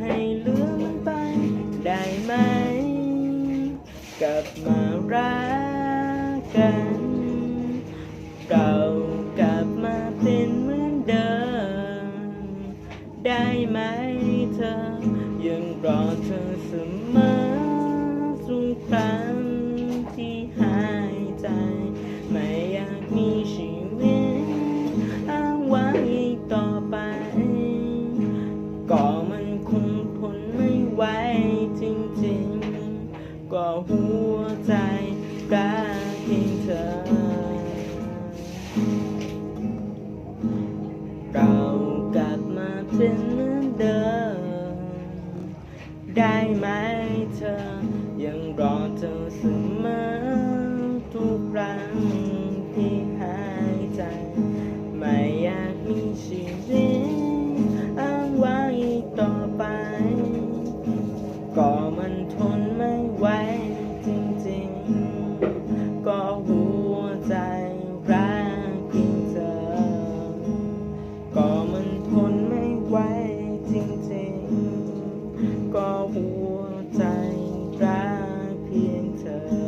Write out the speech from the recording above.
ให้เลืมมันไปได้ไหม กลับมารักกัน เรากลับมาเป็นเหมือนเดิม ได้ไหมเธอ ยังรอเธอเสมอ ก็หัวใจรักเพียงเธอ เรากลับมาเป็นเหมือนเดิม ได้ไหมเธอ ยังรอเธอเสมอทุกครั้งที่หายใจ ไม่อยากมีชีวิต Yeah.